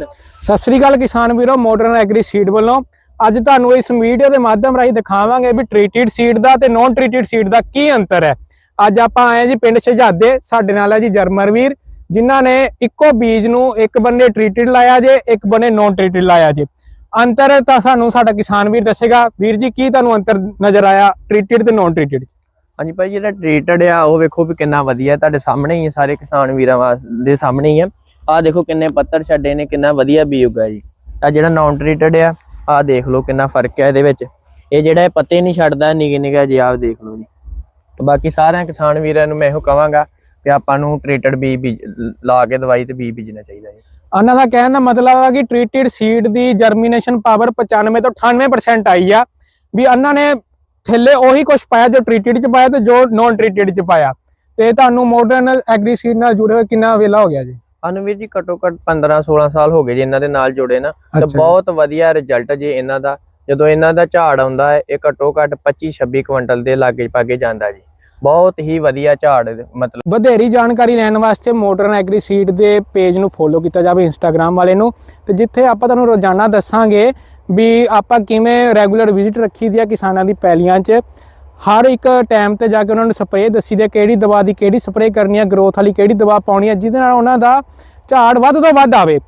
ਸਤਿ ਸ੍ਰੀ ਅਕਾਲ ਕਿਸਾਨ ਵੀਰੋ modern agri seed ਵੱਲੋਂ ਅੱਜ ਤੁਹਾਨੂੰ ਇਸ ਵੀਡੀਓ ਦੇ ਮਾਧਿਅਮ ਰਾਹੀਂ ਦਿਖਾਵਾਂਗੇ ਵੀ ਟ੍ਰੀਟਡ ਸੀਡ ਦਾ ਤੇ ਨੌਨ ਟ੍ਰੀਟਡ ਸੀਡ ਦਾ ਕੀ ਅੰਤਰ ਹੈ। ਅੱਜ ਆਪਾਂ ਆਏ ਜੀ ਪਿੰਡ ਸ਼ਹਜ਼ਾਦੇ, ਸਾਡੇ ਨਾਲ ਹੈ ਜੀ ਜਰਮਰ ਵੀਰ ਜਿਨ੍ਹਾਂ ਨੇ ਇੱਕੋ ਬੀਜ ਨੂੰ ਇੱਕ ਬੰਨੇ ਟ੍ਰੀਟਡ ਲਾਇਆ ਜੇ, ਇੱਕ ਬੰਨੇ ਨੌਨ ਟ੍ਰੀਟਡ ਲਾਇਆ ਜੇ। ਅੰਤਰ ਤਾਂ ਸਾਨੂੰ ਸਾਡਾ ਕਿਸਾਨ ਵੀਰ ਦੱਸੇਗਾ। ਵੀਰ ਜੀ, ਕੀ ਤੁਹਾਨੂੰ ਅੰਤਰ ਨਜ਼ਰ ਆਇਆ ਟ੍ਰੀਟਡ ਤੇ ਨੌਨ ਟ੍ਰੀਟਡ ਹਾਂਜੀ ਭਾਈ, ਜਿਹੜਾ ਟ੍ਰੀਟਡ ਆ, ਉਹ ਵੇਖੋ ਵੀ ਕਿੰਨਾ ਵਧੀਆ, ਤੁਹਾਡੇ ਸਾਹਮਣੇ ਹੀ ਹੈ ਸਾਰੇ ਕਿਸਾਨ ਵੀਰਾਂ ਵਾਸ- ਦੇ ਸਾਹਮਣੇ ਹੀ ਆ ਆਹ ਦੇਖੋ ਕਿੰਨੇ ਪੱਤਰ ਛੱਡੇ ਨੇ, ਕਿੰਨਾ ਵਧੀਆ ਬੀ ਉੱਗਾ ਜੀ। ਆ ਜਿਹੜਾ ਨਾਨ ਟ੍ਰੀਟਡ ਆ, ਆਹ ਦੇਖ ਲਓ ਕਿੰਨਾ ਫ਼ਰਕ ਹੈ ਇਹਦੇ ਵਿੱਚ। ਇਹ ਜਿਹੜਾ ਇਹ ਪੱਤੇ ਨਹੀਂ ਛੱਡਦਾ ਨਿਗੇ ਨਿੱਕੇ ਜੀ ਆਪ ਦੇਖ ਲਓ ਜੀ। ਤੇ ਬਾਕੀ ਸਾਰਿਆਂ ਕਿਸਾਨ ਵੀਰਾਂ ਨੂੰ ਮੈਂ ਇਹੋ ਕਹਾਂਗਾ ਕਿ ਆਪਾਂ ਨੂੰ ਟ੍ਰੀਟਡ ਬੀ ਬੀਜ- ਲਾ ਕੇ ਦਵਾਈ ਤੇ ਬੀ ਬੀਜਣਾ ਚਾਹੀਦਾ ਹੈ ਉਹਨਾਂ ਦਾ ਕਹਿਣ ਦਾ ਮਤਲਬ ਆ ਕਿ ਟ੍ਰੀਟਡ ਸੀਡ ਦੀ ਜਰਮੀਨੇਸ਼ਨ ਪਾਵਰ 95 ਤੋਂ 98% ਆਈ ਆ। ਵੀ ਉਹਨਾਂ ਨੇ ਥੱਲੇ ਉਹੀ ਕੁਝ ਪਾਇਆ ਜੋ ਟ੍ਰੀਟਡ ਚ ਪਾਇਆ ਤੇ ਜੋ ਨੌਨ ਟ੍ਰੀਟਡ ਚ ਪਾਇਆ। ਤੇ ਤੁਹਾਨੂੰ ਮਾਡਰਨ ਐਗਰੀ ਸੀਡ ਨਾਲ ਜੁੜੇ ਹੋਏ ਕਿੰਨਾ ਵੇਲਾ ਹੋ ਗਿਆ ਜੀ? ਸਾਨੂੰ ਵੀਰ ਜੀ ਘੱਟੋ ਘੱਟ 15 16 ਸਾਲ ਹੋ ਗਏ ਜੀ ਇਹਨਾਂ ਦੇ ਨਾਲ ਜੁੜੇ ਨਾ ਤੇ। ਬਹੁਤ ਵਧੀਆ ਰਿਜ਼ਲਟ ਜੀ ਇਹਨਾਂ ਦਾ ਜਦੋਂ ਇਹਨਾਂ ਦਾ ਝਾੜ ਆਉਂਦਾ ਹੈ ਇਹ ਘੱਟੋ ਘੱਟ 25 26 ਕੁਇੰਟਲ ਦੇ ਲਾਗੇ ਪਾਗੇ ਜਾਂਦਾ ਜੀ ਬਹੁਤ ਹੀ ਵਧੀਆ ਝਾੜ ਮਤਲਬ ਵਧੇਰੀ ਜਾਣਕਾਰੀ ਲੈਣ ਵਾਸਤੇ ਮਾਡਰਨ ਐਗਰੀ ਸੀਡ ਦੇ ਪੇਜ ਨੂੰ ਫੋਲੋ ਕੀਤਾ ਜਾਵੇ ਇੰਸਟਾਗ੍ਰam ਵਾਲੇ ਨੂੰ ਤੇ ਜਿੱਥੇ ਆਪਾਂ ਤੁਹਾਨੂੰ ਰੋਜ਼ਾਨਾ ਦੱਸਾਂਗੇ ਵੀ ਆਪਾਂ ਕਿਵੇਂ ਰੈਗੂਲਰ ਵਿਜ਼ਿਟ ਰੱਖੀ ਦੀ ਆ ਕਿਸਾਨਾਂ ਦੀ ਪੈਲੀਆਂ 'ਚ ਹਰ ਇੱਕ ਟਾਈਮ ਤੇ ਜਾ ਕੇ ਉਹਨਾਂ ਨੂੰ ਸਪਰੇਅ ਦੱਸੀ ਦੇ ਕਿਹੜੀ ਦਵਾ ਦੀ ਕਿਹੜੀ ਸਪਰੇਅ ਕਰਨੀ ਹੈ ਗਰੋਥ ਵਾਲੀ ਕਿਹੜੀ ਦਵਾ ਪਾਉਣੀ ਹੈ ਜਿਹਦੇ ਨਾਲ ਉਹਨਾਂ ਦਾ ਝਾੜ ਵੱਧ ਤੋਂ ਵੱਧ ਆਵੇ।